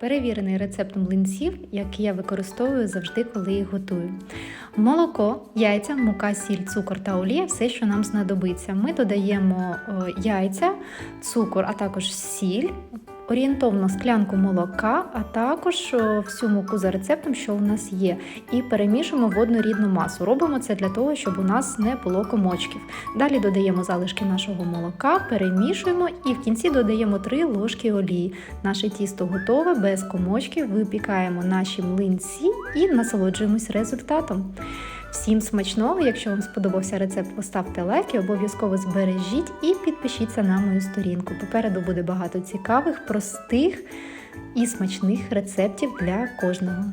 Перевірений рецепт млинців, який я використовую завжди, коли їх готую. Молоко, яйця, мука, сіль, цукор та олія все, що нам знадобиться. Ми додаємо е, яйця, цукор, а також сіль, орієнтовно склянку молока, а також всю муку за рецептом, що у нас є, і перемішуємо в однорідну масу. Робимо це для того, щоб у нас не було комочків. Далі додаємо залишки нашого молока, перемішуємо і в кінці додаємо 3 ложки олії. Наше тісто готове, без комочків, випікаємо наші млинці і насолоджуємось результатом. Всім смачного! Якщо вам сподобався рецепт, поставте лайк і обов'язково збережіть і підпишіться на мою сторінку. Попереду буде багато цікавих, простих і смачних рецептів для кожного.